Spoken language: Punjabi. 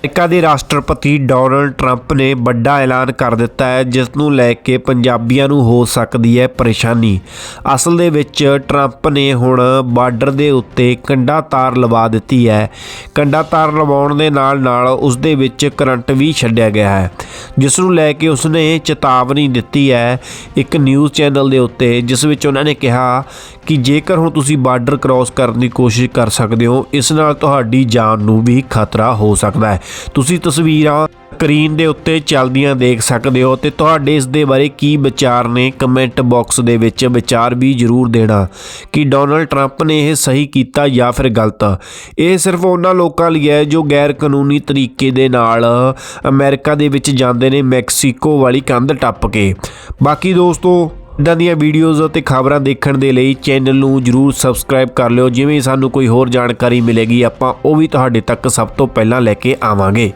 ਅਮਰੀਕਾ ਦੇ ਰਾਸ਼ਟਰਪਤੀ ਡੋਨਲਡ ਟਰੰਪ ਨੇ ਵੱਡਾ ਐਲਾਨ ਕਰ ਦਿੱਤਾ ਹੈ, ਜਿਸ ਨੂੰ ਲੈ ਕੇ ਪੰਜਾਬੀਆਂ ਨੂੰ ਹੋ ਸਕਦੀ ਹੈ ਪਰੇਸ਼ਾਨੀ। ਅਸਲ ਦੇ ਵਿੱਚ ਟਰੰਪ ਨੇ ਹੁਣ ਬਾਰਡਰ ਦੇ ਉੱਤੇ ਕੰਡਾ ਤਾਰ ਲਵਾ ਦਿੱਤੀ ਹੈ। ਕੰਡਾ ਤਾਰ ਲਵਾਉਣ ਦੇ ਨਾਲ ਨਾਲ ਉਸ ਦੇ ਵਿੱਚ ਕਰੰਟ ਵੀ ਛੱਡਿਆ ਗਿਆ ਹੈ। ਜਿਸ ਨੂੰ ਲੈ ਕੇ ਉਸਨੇ ਚੇਤਾਵਨੀ ਦਿੱਤੀ ਹੈ ਇੱਕ ਨਿਊਜ਼ ਚੈਨਲ ਦੇ ਉੱਤੇ, ਜਿਸ ਵਿੱਚ ਉਹਨਾਂ ਨੇ ਕਿਹਾ ਕਿ ਜੇਕਰ ਹੁਣ ਤੁਸੀਂ ਬਾਰਡਰ ਕ੍ਰਾਸ ਕਰਨ ਦੀ ਕੋਸ਼ਿਸ਼ ਕਰ ਸਕਦੇ ਹੋ, ਇਸ ਨਾਲ ਤੁਹਾਡੀ ਜਾਨ ਨੂੰ ਵੀ ਖਤਰਾ ਹੋ ਸਕਦਾ ਹੈ। ਤੁਸੀਂ ਤਸਵੀਰਾਂ ਸਕਰੀਨ ਦੇ ਉੱਤੇ ਚੱਲਦੀਆਂ ਦੇਖ ਸਕਦੇ ਹੋ ਤੇ ਤੁਹਾਡੇ ਇਸ ਦੇ ਬਾਰੇ ਕੀ ਵਿਚਾਰ ਨੇ ਕਮੈਂਟ ਬਾਕਸ ਦੇ ਵਿੱਚ ਵਿਚਾਰ ਵੀ ਜ਼ਰੂਰ ਦੇਣਾ ਕਿ ਡੋਨਲਡ ਟਰੰਪ ਨੇ ਇਹ ਸਹੀ ਕੀਤਾ ਜਾਂ ਫਿਰ ਗਲਤ। ਇਹ ਸਿਰਫ ਉਹਨਾਂ ਲੋਕਾਂ ਲਈ ਹੈ ਜੋ ਗੈਰ ਕਾਨੂੰਨੀ ਤਰੀਕੇ ਦੇ ਨਾਲ ਅਮਰੀਕਾ ਦੇ ਵਿੱਚ ਜਾਂਦੇ ਨੇ ਮੈਕਸੀਕੋ ਵਾਲੀ ਕੰਧ ਟੱਪ ਕੇ। ਬਾਕੀ ਦੋਸਤੋ, ਇਦਾਂ ਦੀਆਂ ਵੀਡੀਓਜ਼ ਅਤੇ ਖਬਰਾਂ ਦੇਖਣ ਦੇ ਲਈ ਚੈਨਲ ਨੂੰ ਜਰੂਰ ਸਬਸਕ੍ਰਾਈਬ ਕਰ ਲਿਓ। ਜਿਵੇਂ ਸਾਨੂੰ ਕੋਈ ਹੋਰ ਜਾਣਕਾਰੀ ਮਿਲੇਗੀ, ਆਪਾਂ ਉਹ ਵੀ ਤੁਹਾਡੇ ਤੱਕ ਸਭ ਤੋਂ ਪਹਿਲਾਂ ਲੈ ਕੇ ਆਵਾਂਗੇ।